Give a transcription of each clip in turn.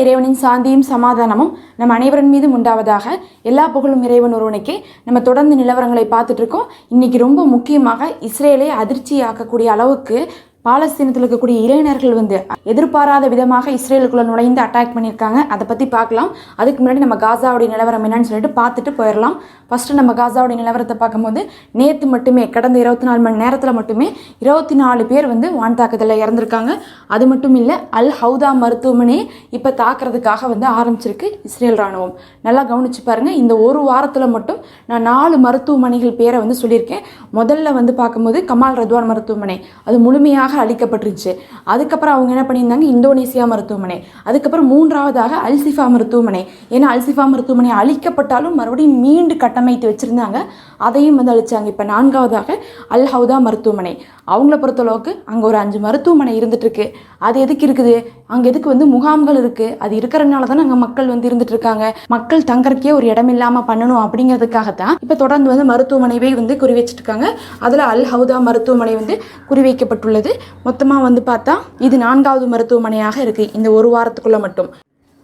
இறைவனின் சாந்தியும் சமாதானமும் நம் அனைவரின் மீதும் உண்டாவதாக எல்லா புகழும் இறைவன் ஒருவனுக்கே. நம்ம தொடர்ந்து நிலவரங்களை பார்த்துட்டு இருக்கோம். இன்னைக்கு ரொம்ப முக்கியமாக இஸ்ரேலை அதிர்ச்சியாக்கக்கூடிய அளவுக்கு பாலஸ்தீனத்தில் இருக்கக்கூடிய இளைஞர்கள் வந்து எதிர்பாராத விதமாக இஸ்ரேலுக்குள்ள நுழைந்து அட்டாக் பண்ணியிருக்காங்க. அதை பற்றி பார்க்கலாம். அதுக்கு முன்னாடி நம்ம காசாவுடைய நிலவரம் என்னன்னு சொல்லிட்டு பார்த்துட்டு போயிடலாம். ஃபஸ்ட்டு நம்ம காசாவுடைய நிலவரத்தை பார்க்கும்போது நேற்று மட்டுமே கடந்த இருபத்தி நாலு மணி நேரத்தில் மட்டுமே இருபத்தி நாலு பேர் வந்து வான் தாக்குதலில் இறந்துருக்காங்க. அது மட்டும் இல்லை அல் ஹவுதா மருத்துவமனையை இப்போ தாக்குறதுக்காக வந்து ஆரம்பிச்சிருக்கு இஸ்ரேல் ராணுவம். நல்லா கவனிச்சு பாருங்கள் இந்த ஒரு வாரத்தில் மட்டும் நான் நாலு மருத்துவமனைகள் பேரை வந்து சொல்லியிருக்கேன். முதல்ல வந்து பார்க்கும்போது கமால் ரத்வான் மருத்துவமனை. அது முழுமையாக அழிக்கப்பட்டுருச்சு. அதுக்கப்புறம் அவங்க என்ன பண்ணியிருந்தாங்க? இந்தோனேசியா மருத்துவமனை. அதுக்கப்புறம் மூன்றாவதாக அல்சிஃபா மருத்துவமனை. ஏன்னா அல்சிஃபா மருத்துவமனை அழிக்கப்பட்டாலும் மறுபடியும் மீண்டு கட்டமைத்து வச்சுருந்தாங்க. அதையும் வந்து அழிச்சாங்க. இப்போ நான்காவதாக அல் ஹவுதா மருத்துவமனை. அவங்கள பொறுத்தளவுக்கு அங்கே ஒரு அஞ்சு மருத்துவமனை இருந்துட்டுருக்கு. அது எதுக்கு இருக்குது? அங்கே எதுக்கு வந்து முகாம்கள் இருக்கு? அது இருக்கிறதுனால தானே அங்கே மக்கள் வந்து இருந்துட்டு இருக்காங்க மக்கள் தங்கறக்கே ஒரு இடம் இல்லாமல் பண்ணணும் அப்படிங்கிறதுக்காகத்தான் இப்போ தொடர்ந்து வந்து மருத்துவமனைவே வந்து குறி வச்சுட்டு இருக்காங்க அதில் அல் ஹவுதா மருத்துவமனை வந்து குறிவைக்கப்பட்டுள்ளது மொத்தமாக வந்து பார்த்தா இது நான்காவது மருத்துவமனையாக இருக்குது இந்த ஒரு வாரத்துக்குள்ளே மட்டும்.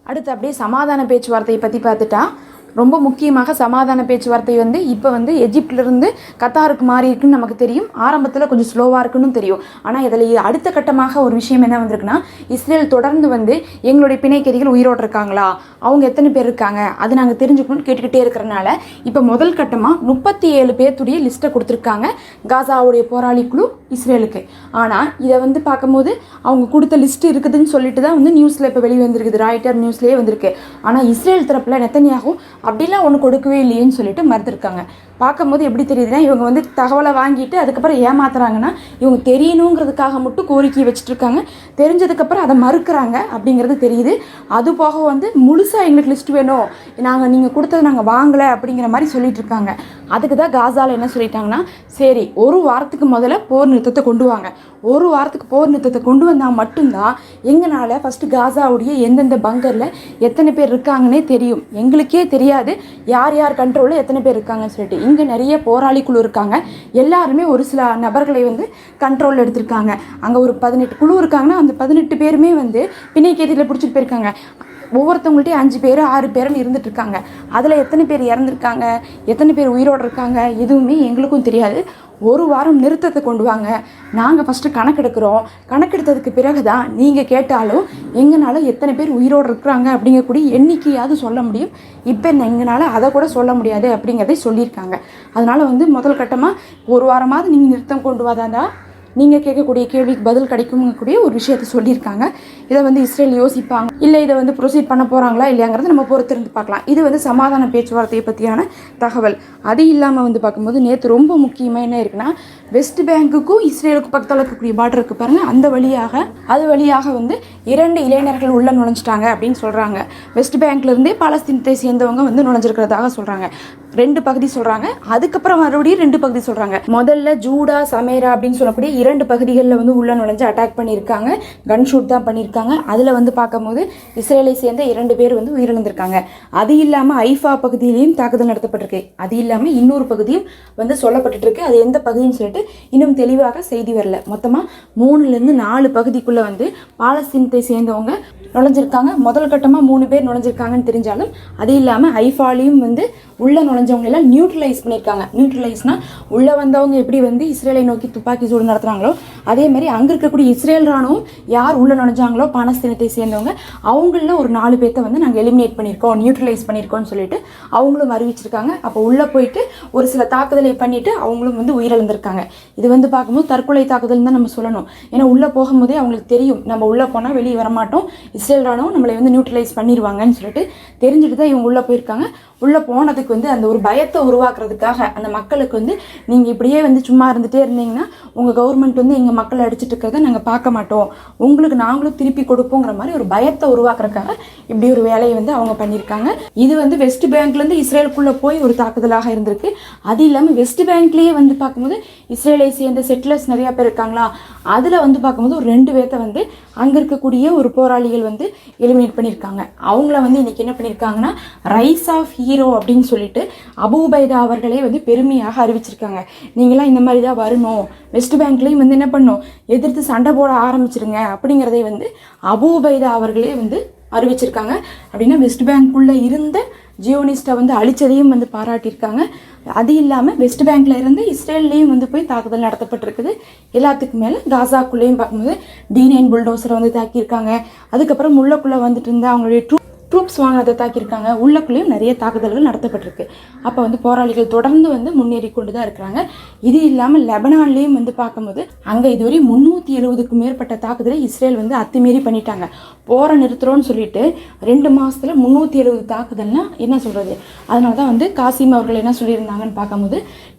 அடுத்து அப்படியே சமாதான பேச்சுவார்த்தையை பற்றி பார்த்துட்டா ரொம்ப முக்கியமாக சமாதான பேச்சுவார்த்தை வந்து இப்போ வந்து எஜிப்டிலிருந்து கத்தாருக்கு மாறி இருக்குன்னு நமக்கு தெரியும். ஆரம்பத்தில் கொஞ்சம் ஸ்லோவாக இருக்குன்னு தெரியும். ஆனால் இதில் அடுத்த கட்டமாக ஒரு விஷயம் என்ன வந்திருக்குன்னா இஸ்ரேல் தொடர்ந்து வந்து எங்களுடைய பிணைக்கதிகள் உயிரோடு இருக்காங்களா? அவங்க எத்தனை பேர் இருக்காங்க? அது நாங்கள் தெரிஞ்சுக்கணும்னு கேட்டுக்கிட்டே இருக்கிறனால இப்போ முதல் கட்டமாக முப்பத்தி ஏழு பேர்த்துடைய லிஸ்ட்டை கொடுத்துருக்காங்க காசாவுடைய போராளி குழு இஸ்ரேலுக்கு. ஆனால் இதை வந்து பார்க்கும்போது அவங்க கொடுத்த லிஸ்ட் இருக்குதுன்னு சொல்லிட்டு தான் வந்து நியூஸில் இப்போ வெளியே வந்திருக்குது ராய்டர் நியூஸ்லேயே வந்திருக்கு. ஆனால் இஸ்ரேல் தரப்பில் நெத்தனியாகவும் அப்படிலாம் ஒன்று கொடுக்கவே இல்லையேன்னு சொல்லிட்டு மறுத்துருக்காங்க. பார்க்கும்போது எப்படி தெரியுதுன்னா இவங்க வந்து தகவலை வாங்கிட்டு அதுக்கப்புறம் ஏமாத்துறாங்கன்னா இவங்க தெரியணுங்கிறதுக்காக மட்டும் கோரிக்கையை வச்சுட்டு இருக்காங்க. தெரிஞ்சதுக்கப்புறம் அதை மறுக்கிறாங்க அப்படிங்கிறது தெரியுது. அது போக வந்து முழுசாக எங்களுக்கு லிஸ்ட் வேணும். நாங்கள் நீங்கள் கொடுத்தது நாங்கள் வாங்கலை அப்படிங்கிற மாதிரி சொல்லிட்டு இருக்காங்க. அதுக்கு தான் காசாவில் என்ன சொல்லிட்டாங்கன்னா சரி ஒரு வாரத்துக்கு முதல்ல போர் நிறுத்தத்தை கொண்டு வாங்க. ஒரு வாரத்துக்கு போர் நிறுத்தத்தை கொண்டு வந்தால் மட்டும்தான் எங்களால் ஃபஸ்ட்டு காசாவுடைய எந்தெந்த பங்கரில் எத்தனை பேர் இருக்காங்கன்னே தெரியும். எங்களுக்கே தெரியாது. யார் யார் கண்ட்ரோலில் எத்தனை பேர் இருக்காங்கன்னு சொல்லிட்டு. இங்கே நிறைய போராளி குழு இருக்காங்க. எல்லாருமே ஒரு சில நபர்களை வந்து கண்ட்ரோலில் எடுத்திருக்காங்க. அங்கே ஒரு பதினெட்டு குழு இருக்காங்கன்னா அந்த பதினெட்டு பேருமே வந்து பிணைக்கேதியில் பிடிச்சிட்டு போயிருக்காங்க. ஒவ்வொருத்தவங்கள்ட்டையும் அஞ்சு பேர் ஆறு பேர்னு இருந்துட்டு இருக்காங்க. அதில் எத்தனை பேர் இறந்துருக்காங்க எத்தனை பேர் உயிரோடு இருக்காங்க எதுவுமே எங்களுக்கும் தெரியாது. ஒரு வாரம் நிறுத்தத்தை கொண்டு வாங்க. நாங்கள் ஃபஸ்ட்டு கணக்கெடுக்கிறோம். கணக்கெடுத்ததுக்கு பிறகு தான் நீங்கள் கேட்டாலும் எங்களால் எத்தனை பேர் உயிரோடு இருக்கிறாங்க அப்படிங்கக்கூடிய எண்ணிக்கையாவது சொல்ல முடியும். இப்போ எங்களால் அதை கூட சொல்ல முடியாது அப்படிங்கிறதை சொல்லியிருக்காங்க. அதனால் வந்து முதல் கட்டமாக ஒரு வாரமாவது நீங்கள் நிறுத்தம் கொண்டு வாதாண்டா நீங்கள் கேட்கக்கூடிய கேள்விக்கு பதில் கிடைக்குங்கக்கூடிய ஒரு விஷயத்த சொல்லியிருக்காங்க. இதை வந்து இஸ்ரேல் யோசிப்பாங்க. இல்லை இதை வந்து ப்ரொசீட் பண்ண போகிறாங்களா இல்லையாங்கிறத நம்ம பொறுத்திருந்து பார்க்கலாம். இது வந்து சமாதான பேச்சுவார்த்தையை பற்றியான தகவல். அது இல்லாமல் வந்து பார்க்கும்போது நேற்று ரொம்ப முக்கியமாக என்ன இருக்குன்னா வெஸ்ட் பேங்குக்கும் இஸ்ரேலுக்கும் பக்கத்தில் இருக்கக்கூடிய பார்டர் இருக்குது பாருங்கள் அந்த வழியாக அது வழியாக வந்து இரண்டு இளைஞர்கள் உள்ளே நுழைஞ்சிட்டாங்க அப்படின்னு சொல்கிறாங்க வெஸ்ட் பேங்க்லேருந்தே பாலஸ்தீனத்தை சேர்ந்தவங்க வந்து நுழைஞ்சிருக்கிறதாக சொல்கிறாங்க ரெண்டு பகுதி சொல்கிறாங்க அதுக்கப்புறம் மறுபடியும் ரெண்டு பகுதி சொல்கிறாங்க முதல்ல ஜூடா சமேரா அப்படின்னு சொல்லக்கூடிய இரண்டு பகுதிகளில் வந்து உள்ள நுழைஞ்சு அட்டாக் பண்ணியிருக்காங்க. கன் ஷூட் தான் பண்ணியிருக்காங்க. அதில் வந்து பார்க்கும்போது இஸ்ரேலை சேர்ந்த இரண்டு பேர் வந்து உயிரிழந்திருக்காங்க. அது இல்லாமல் ஐஃபா பகுதியிலையும் தாக்குதல் நடத்தப்பட்டிருக்கு. அது இல்லாமல் இன்னொரு பகுதியும் வந்து சொல்லப்பட்டுருக்கு அது எந்த பகுதின்னு சொல்லிட்டு இன்னும் தெளிவாக செய்தி வரல. மொத்தமாக மூணுலேருந்து நாலு பகுதிக்குள்ளே வந்து பாலஸ்தீனத்தை சேர்ந்தவங்க நுழைஞ்சிருக்காங்க. முதல் கட்டமாக மூணு பேர் நுழைஞ்சிருக்காங்கன்னு தெரிஞ்சாலும் அது இல்லாமல் ஐஃபாலையும் வந்து உள்ளே நுழைஞ்சவங்களெல்லாம் நியூட்ரலைஸ் பண்ணியிருக்காங்க நியூட்ரலைஸ்னா உள்ளே வந்தவங்க எப்படி வந்து இஸ்ரேலை நோக்கி துப்பாக்கி சூடு நடத்துகிறாங்களோ அதே மாதிரி அங்கே இருக்கக்கூடிய இஸ்ரேல் ராணுவம் யார் உள்ளே நுழைஞ்சாங்களோ பாலஸ்தீனத்தை சேர்ந்தவங்க அவங்கள ஒரு நாலு பேர்த்த வந்து நாங்கள் எலிமினேட் பண்ணியிருக்கோம் நியூட்ரலைஸ் பண்ணியிருக்கோம்னு சொல்லிட்டு அவங்களும் அறிவிச்சிருக்காங்க. அப்போ உள்ளே போயிட்டு ஒரு சில தாக்குதலை பண்ணிவிட்டு அவங்களும் வந்து உயிரிழந்திருக்காங்க. இது வந்து பார்க்கும்போது தற்கொலை தாக்குதல் தான் நம்ம சொல்லணும். ஏன்னா உள்ளே போகும்போதே அவங்களுக்கு தெரியும். நம்ம உள்ளே போனால் வெளியே வரமாட்டோம். இஸ்ரேல் ராணுவம் நம்மளை வந்து நியூட்ரலைஸ் பண்ணிடுவாங்கன்னு சொல்லிட்டு தெரிஞ்சுட்டு தான் இவங்க உள்ளே போயிருக்காங்க. உள்ளே போனதுக்கு வந்து அந்த ஒரு பயத்தை உருவாக்குறதுக்காக அந்த மக்களுக்கு வந்து நீங்கள் இப்படியே வந்து சும்மா இருந்துகிட்டே இருந்தீங்கன்னா உங்கள் கவர்மெண்ட் வந்து எங்கள் மக்களை அடிச்சிட்டு இருக்கிறத நாங்கள் பார்க்க மாட்டோம். உங்களுக்கு நாங்களும் திருப்பி கொடுப்போங்கிற மாதிரி ஒரு பயத்தை உருவாக்குறதுக்காக இப்படி ஒரு வேலையை வந்து அவங்க பண்ணியிருக்காங்க. இது வந்து வெஸ்ட் பேங்க்லேருந்து இஸ்ரேலுக்குள்ளே போய் ஒரு தாக்குதலாக இருந்திருக்கு. அது இல்லாமல் வெஸ்ட் பேங்க்லேயே வந்து பார்க்கும்போது இஸ்ரேலை சேர்ந்த செட்டிலர்ஸ் நிறையா பேர் இருக்காங்களா? அதில் வந்து பார்க்கும்போது ஒரு ரெண்டு பேர்த்த வந்து அங்கே இருக்கக்கூடிய ஒரு போராளிகள் வந்து எலிமினேட் பண்ணியிருக்காங்க. அவங்கள வந்து இன்றைக்கி என்ன பண்ணியிருக்காங்கன்னா ரைஸ் ஆஃப் ஹீரோ அப்படின்னு சொல்லிட்டு அபூபைதா அவர்களே வந்து பெருமையாக அறிவிச்சிருக்காங்க. நீங்களாம் இந்த மாதிரி தான் வரணும். வெஸ்ட் பேங்க்லேயும் வந்து என்ன பண்ணும் எதிர்த்து சண்டை போட ஆரம்பிச்சிருங்க அப்படிங்கிறதே வந்து அபூபைதா அவர்களே வந்து அறிவிச்சிருக்காங்க. அப்படின்னா வெஸ்ட் பேங்க்குள்ளே இருந்த ஜியோனிஸ்ட்டை வந்து அழிச்சதையும் வந்து பாராட்டியிருக்காங்க. அது இல்லாமல் வெஸ்ட் பேங்க்ல இருந்து இஸ்ரேல்லையும் வந்து போய் தாக்குதல் நடத்தப்பட்டிருக்குது. எல்லாத்துக்கும் மேலே காசாக்குள்ளேயும் பார்க்கும்போது டி நைன் புல்டோசரை வந்து தாக்கியிருக்காங்க. அதுக்கப்புறம் உள்ளக்குள்ளே வந்துட்டு இருந்த அவங்களுடைய ட்ரூ ட்ரூப்ஸ் வாங்கினதை தாக்கியிருக்காங்க. உள்ளக்குள்ளேயும் நிறைய தாக்குதல்கள் நடத்தப்பட்டிருக்கு. அப்போ வந்து போராளிகள் தொடர்ந்து வந்து முன்னேறி கொண்டு தான் இருக்கிறாங்க. இது இல்லாமல் லெபனான்லேயும் வந்து பார்க்கும்போது அங்கே இதுவரை முந்நூற்றி எழுபதுக்கும் மேற்பட்ட தாக்குதலை இஸ்ரேல் வந்து அத்துமீறி பண்ணிட்டாங்க. போரை நிறுத்துறோம்னு சொல்லிட்டு ரெண்டு மாதத்தில் முந்நூற்றி எழுபது தாக்குதல்னா என்ன சொல்கிறது அதனால தான் வந்து காசிம் அவர்கள் என்ன சொல்லியிருந்தாங்கன்னு பார்க்கும்போது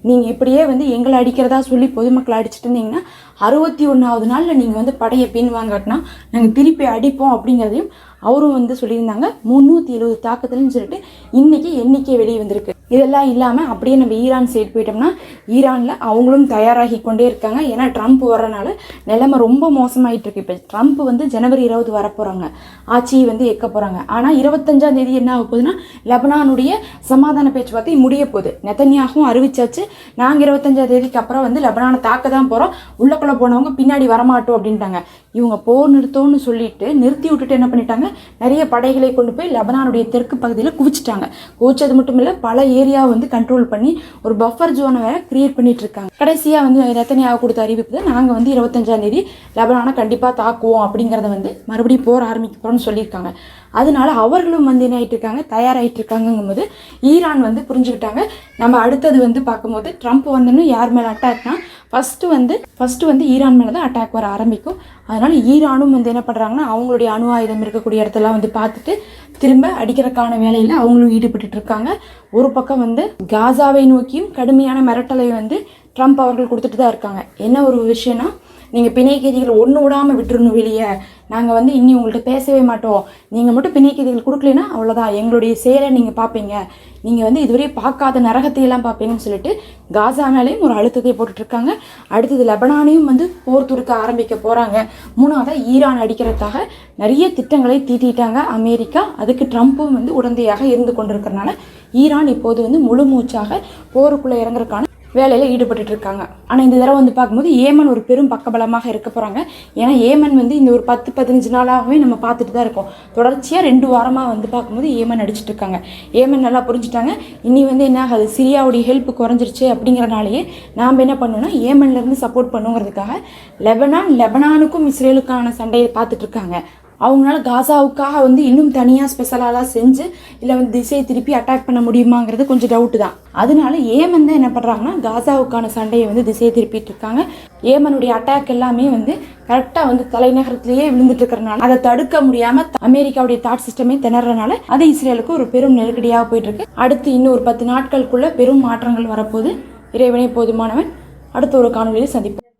நீங்கள் இப்படியே வந்து எங்களை அடிக்கிறதா சொல்லி பொதுமக்களை அடிச்சிட்டு இருந்தீங்கன்னா அறுபத்தி ஒன்றாவது நாளில் நீங்கள் வந்து படையை பின் வாங்காட்டினா நாங்கள் திருப்பி அடிப்போம் அப்படிங்கிறதையும் அவரும் வந்து சொல்லியிருந்தாங்க முந்நூற்றி எழுபது தாக்குதல்னு சொல்லிட்டு இன்னைக்கு எண்ணிக்கை வெளியே வந்திருக்கு. இதெல்லாம் இல்லாமல் அப்படியே நம்ம ஈரான் சைடு போயிட்டோம்னா ஈரானில் அவங்களும் தயாராகி கொண்டே இருக்காங்க. ஏன்னா ட்ரம்ப் வர்றனால நிலைமை ரொம்ப மோசமாயிட்டு இருக்கு இப்போ ட்ரம்ப் வந்து ஜனவரி இருபது வரப்போகிறாங்க ஆட்சியை வந்து எக்க போகிறாங்க ஆனால் இருபத்தஞ்சாம் தேதி என்ன ஆக போகுதுன்னா லெபனானுடைய சமாதான பேச்சுவார்த்தை முடிய போகுது. நெத்தனியாகவும் அறிவிச்சாச்சு. நாங்கள் இருபத்தஞ்சாம் தேதிக்கு அப்புறம் வந்து லெபனானை தாக்க தான் போகிறோம் உள்ளக்குள்ளே போனவங்க பின்னாடி வரமாட்டோம் அப்படின்ட்டாங்க. இவங்க போர் நிறுத்தோன்னு சொல்லிட்டு நிறுத்தி விட்டுட்டு என்ன பண்ணிட்டாங்க? நிறைய படைகளை கொண்டு போய் லெபனானுடைய தெற்கு பகுதியில் குவிச்சிட்டாங்க. குவிச்சது மட்டும் இல்லை பல ஏரியாவை வந்து கண்ட்ரோல் பண்ணி ஒரு பஃபர் ஜோனை வேற கிரியேட் பண்ணிட்டு இருக்காங்க. கடைசியாக வந்து ரத்தனியாக கொடுத்த அறிவிப்பு தான் நாங்கள் வந்து இருபத்தஞ்சாம் தேதி லெபனானை கண்டிப்பாக தாக்குவோம் அப்படிங்கிறத வந்து மறுபடியும் போர் ஆரம்பிக்க போகிறோம்னு சொல்லியிருக்காங்க. அதனால அவர்களும் வந்து என்ன ஆகிட்டு இருக்காங்க? தயாராகிட்டு இருக்காங்கங்கும்போது ஈரான் வந்து புரிஞ்சுக்கிட்டாங்க. நம்ம அடுத்தது வந்து பார்க்கும்போது ட்ரம்ப் வந்துன்னு யார் மேலே அட்டாக்னா ஃபஸ்ட்டு வந்து ஃபஸ்ட்டு வந்து ஈரான் மேலே தான் அட்டாக் வர ஆரம்பிக்கும். அதனால் ஈரானும் வந்து என்ன பண்ணுறாங்கன்னா அவங்களுடைய அணு ஆயுதம் இருக்கக்கூடிய இடத்தெல்லாம் வந்து பார்த்துட்டு திரும்ப அடிக்கிறக்கான வேலையில் அவங்களும் ஈடுபட்டுட்டு இருக்காங்க. ஒரு பக்கம் வந்து காசாவை நோக்கியும் கடுமையான மிரட்டலை வந்து ட்ரம்ப் அவர்கள் கொடுத்துட்டு தான் இருக்காங்க. என்ன ஒரு விஷயம்னா நீங்கள் பிணை கைதிகள் ஒன்று விடாமல் விட்டுறணும் வெளியே. நாங்கள் வந்து இனி உங்கள்கிட்ட பேசவே மாட்டோம். நீங்கள் மட்டும் பிணை கொடுக்கலனா அவ்வளோதான் எங்களுடைய செயலை நீங்கள் பார்ப்பீங்க நீங்கள் வந்து இதுவரை பார்க்காத நரகத்தையெல்லாம் பார்ப்பீங்கன்னு சொல்லிட்டு காசா மேலேயும் ஒரு அழுத்தத்தை போட்டுட்ருக்காங்க அடுத்தது லெபனானையும் வந்து போர் துருக்க ஆரம்பிக்க போகிறாங்க மூணாவதாக ஈரான் அடிக்கிறதுக்காக நிறைய திட்டங்களை தீட்டிட்டாங்க அமெரிக்கா. அதுக்கு ட்ரம்ப்பும் வந்து உடந்தையாக இருந்து கொண்டிருக்கிறனால ஈரான் இப்போது வந்து முழு மூச்சாக போருக்குள்ளே இறங்குறதுக்கான வேலையில் ஈடுபட்டு இருக்காங்க ஆனால் இந்த தடவை வந்து பார்க்கும்போது ஏமன் ஒரு பெரும் பக்கபலமாக இருக்க போகிறாங்க ஏன்னா ஏமன் வந்து இந்த ஒரு பத்து பதினஞ்சு நாளாகவே நம்ம பார்த்துட்டு தான் இருக்கோம். தொடர்ச்சியாக ரெண்டு வாரமாக வந்து பார்க்கும்போது ஏமன் அடிச்சிட்டு இருக்காங்க ஏமன் நல்லா புரிஞ்சுட்டாங்க. இனி வந்து என்ன ஆகாது? சிரியாவுடைய ஹெல்ப் குறைஞ்சிருச்சு அப்படிங்கிறனாலேயே நாம் என்ன பண்ணோம்னா ஏமன்லேருந்து சப்போர்ட் பண்ணுங்கிறதுக்காக லெபனான் லெபனானுக்கும் இஸ்ரேலுக்கான சண்டையை பார்த்துட்டு இருக்காங்க அவங்களால காசாவுக்காக வந்து இன்னும் தனியாக ஸ்பெஷலாலாம் செஞ்சு இல்லை வந்து திசையை திருப்பி அட்டாக் பண்ண முடியுமாங்கிறது கொஞ்சம் டவுட்டு தான். அதனால ஏமன் தான் என்ன பண்ணுறாங்கன்னா காசாவுக்கான சண்டையை வந்து திசையை திருப்பிட்டு இருக்காங்க. ஏமனுடைய அட்டாக் எல்லாமே வந்து கரெக்டாக வந்து தலைநகரத்திலேயே விழுந்துட்டு இருக்கிறனால அதை தடுக்க முடியாமல் அமெரிக்காவுடைய தாட் சிஸ்டமே திணறனால அது இஸ்ரேலுக்கு ஒரு பெரும் நெருக்கடியாக போயிட்டு இருக்கு அடுத்து இன்னும் ஒரு பத்து நாட்களுக்குள்ள பெரும் மாற்றங்கள் வரப்போது இறைவனே போதுமானவன். அடுத்த ஒரு காணொலியில் சந்திப்போம்.